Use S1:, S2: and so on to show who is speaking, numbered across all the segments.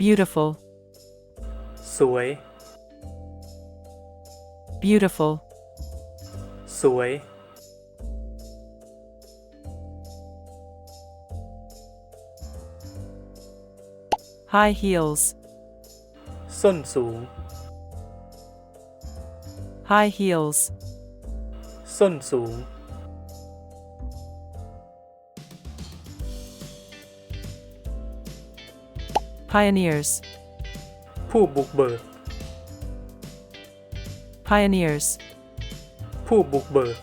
S1: beautiful,
S2: สวย
S1: beautiful,
S2: สวย
S1: high heels,
S2: ส้นสูง
S1: high heels,
S2: ส้นสูง
S1: pioneers,
S2: ผู้บุกเบิก
S1: pioneers,
S2: ผู้บุกเบิก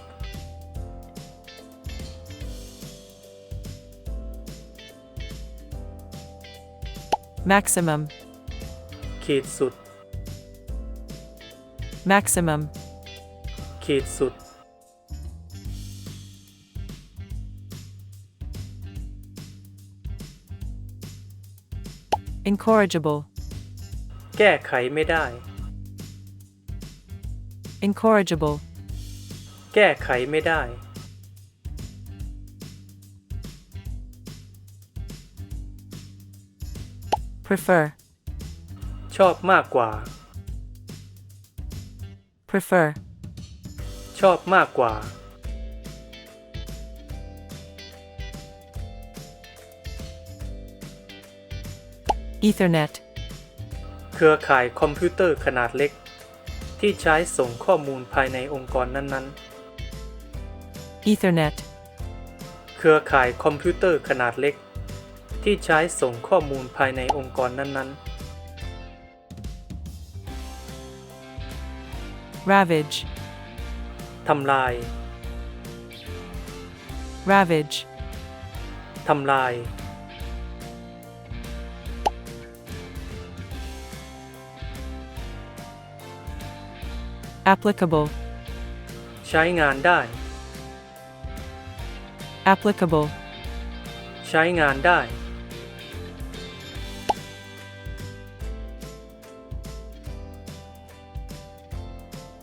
S1: maximum,
S2: ขีดสุด
S1: maximum,
S2: ขีดสุด
S1: incorrigible,
S2: แก้ไขไม่ได้
S1: incorrigible,
S2: แก้ไขไม่ได้
S1: prefer,
S2: ชอบมากกว่า
S1: prefer,
S2: ชอบมากกว่า
S1: ethernet,
S2: เครือข่ายคอมพิวเตอร์ขนาดเล็ก ที่ใช้ส่งข้อมูลภายในองค์กรนั้น
S1: ethernet,
S2: ๆเครือข่ายคอมพิวเตอร์ขนาดเล็ก ที่ใช้ส่งข้อมูลภายในองค์กรนั้น
S1: ravage,
S2: ๆทำลาย
S1: ravage,
S2: ทำลาย
S1: applicable,
S2: ใช้งานได้
S1: applicable,
S2: ใช้งานได้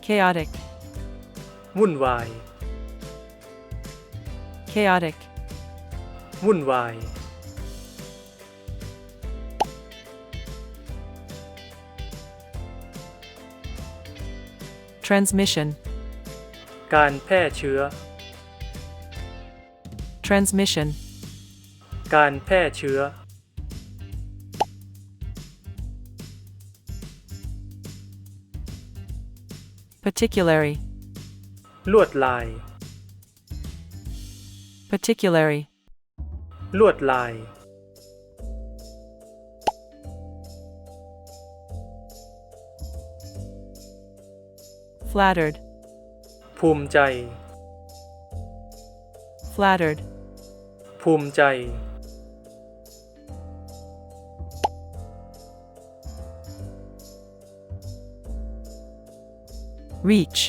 S1: chaotic,
S2: วุ่นวาย
S1: chaotic,
S2: วุ่นวาย
S1: transmission,
S2: การแพร่เชื้อ
S1: transmission,
S2: การแพร่เชื้อ
S1: particularly,
S2: ลวดลาย
S1: particularly,
S2: ลวดลาย
S1: flattered,
S2: ภูมิใจ
S1: flattered,
S2: ภูมิใจ
S1: reach,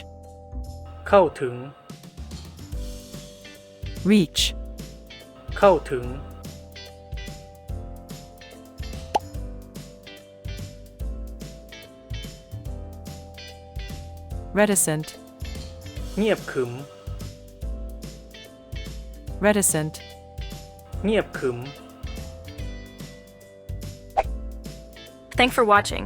S2: เข้าถึง
S1: reach,
S2: เข้าถึง
S1: reticent,
S2: เงียบขึม
S1: reticent,
S2: เงียบขึม
S3: Thanks for watching.